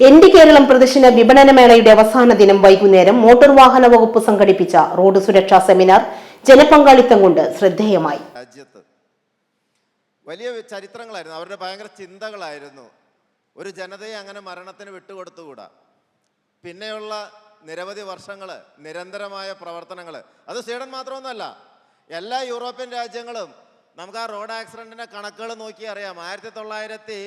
എന്റെ കേരളം പ്രദർശന വിപണന മേളയുടെ അവസാന ദിനം വൈകുന്നേരം മോട്ടോർ വാഹന വകുപ്പ് സംഘടിപ്പിച്ച റോഡ് സുരക്ഷാ സെമിനാർ ജനപങ്കാളിത്തം കൊണ്ട് ശ്രദ്ധേയമായി. രാജ്യത്ത് വലിയ ചരിത്രങ്ങളായിരുന്നു. അവരുടെ ഭയങ്കര ചിന്തകളായിരുന്നു. ഒരു ജനതയെ അങ്ങനെ മരണത്തിന് വിട്ടുകൊടുത്തുകൂടാ? പിന്നെയുള്ള നിരവധി വർഷങ്ങൾ നിരന്തരമായ പ്രവർത്തനങ്ങൾ അത് സ്വീഡൻ മാത്രമൊന്നുമല്ല. എല്ലാ യൂറോപ്യൻ രാജ്യങ്ങളും നമുക്ക് ആ റോഡ് ആക്സിഡന്റിന്റെ കണക്കുകൾ നോക്കി അറിയാം ആയിരത്തി തൊള്ളായിരത്തി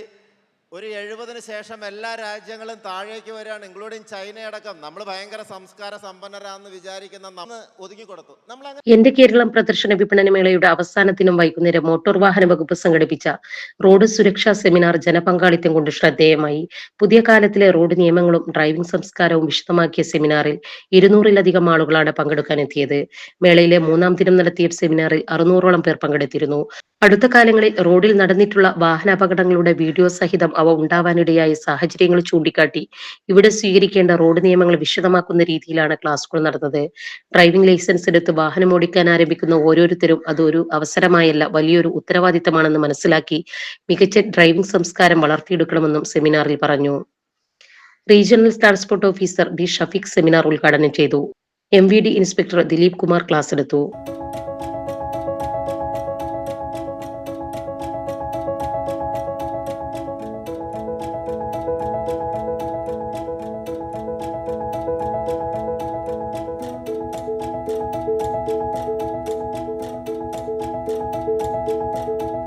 ഒരു എഴുപതിന് ശേഷം എല്ലാ രാജ്യങ്ങളും താഴേക്ക് വരികയാണ് ഇൻക്ലൂഡിങ് ചൈനയടക്കം നമ്മൾ ഭയങ്കര സംസ്കാര സമ്പന്നരാന്ന് വിചാരിക്കുന്ന നമ്മൾ ഒതുക്കി കൊടുത്തു. നമ്മൾ എന്റെ കേരളം പ്രദർശന വിപണന മേളയുടെ അവസാനത്തിനും വൈകുന്നേരം മോട്ടോർ വാഹന വകുപ്പ് സംഘടിപ്പിച്ച റോഡ് സുരക്ഷാ സെമിനാർ ജനപങ്കാളിത്തം കൊണ്ട് ശ്രദ്ധേയമായി. പുതിയ കാലത്തിലെ റോഡ് നിയമങ്ങളും ഡ്രൈവിംഗ് സംസ്കാരവും വിശദമാക്കിയ സെമിനാറിൽ ഇരുന്നൂറിലധികം ആളുകളാണ് പങ്കെടുക്കാനെത്തിയത്. മേളയിലെ മൂന്നാം ദിനം നടത്തിയ സെമിനാറിൽ അറുന്നൂറോളം പേർ പങ്കെടുത്തിരുന്നു. അടുത്ത കാലങ്ങളിൽ റോഡിൽ നടന്നിട്ടുള്ള വാഹനാപകടങ്ങളുടെ വീഡിയോ സഹിതം അവ ഉണ്ടാവാനിടയായ സാഹചര്യങ്ങൾ ചൂണ്ടിക്കാട്ടി ഇവിടെ സ്വീകരിക്കേണ്ട റോഡ് നിയമങ്ങൾ വിശദമാക്കുന്ന രീതിയിലാണ് ക്ലാസുകൾ നടന്നത്. ഡ്രൈവിംഗ് ലൈസൻസ് എടുത്ത് വാഹനം ഓടിക്കാൻ ആരംഭിക്കുന്ന ഓരോരുത്തരും അതൊരു അവസരമായല്ല വലിയൊരു ഉത്തരവാദിത്തമാണെന്ന് മനസ്സിലാക്കി മികച്ച ഡ്രൈവിംഗ് സംസ്കാരം വളർത്തിയെടുക്കണമെന്നും സെമിനാറിൽ പറഞ്ഞു. Regional transport officer B Shafeeq seminar ഉദ്ഘാടനം ചെയ്തു. M inspector Dileep Kumar class എടുത്തു.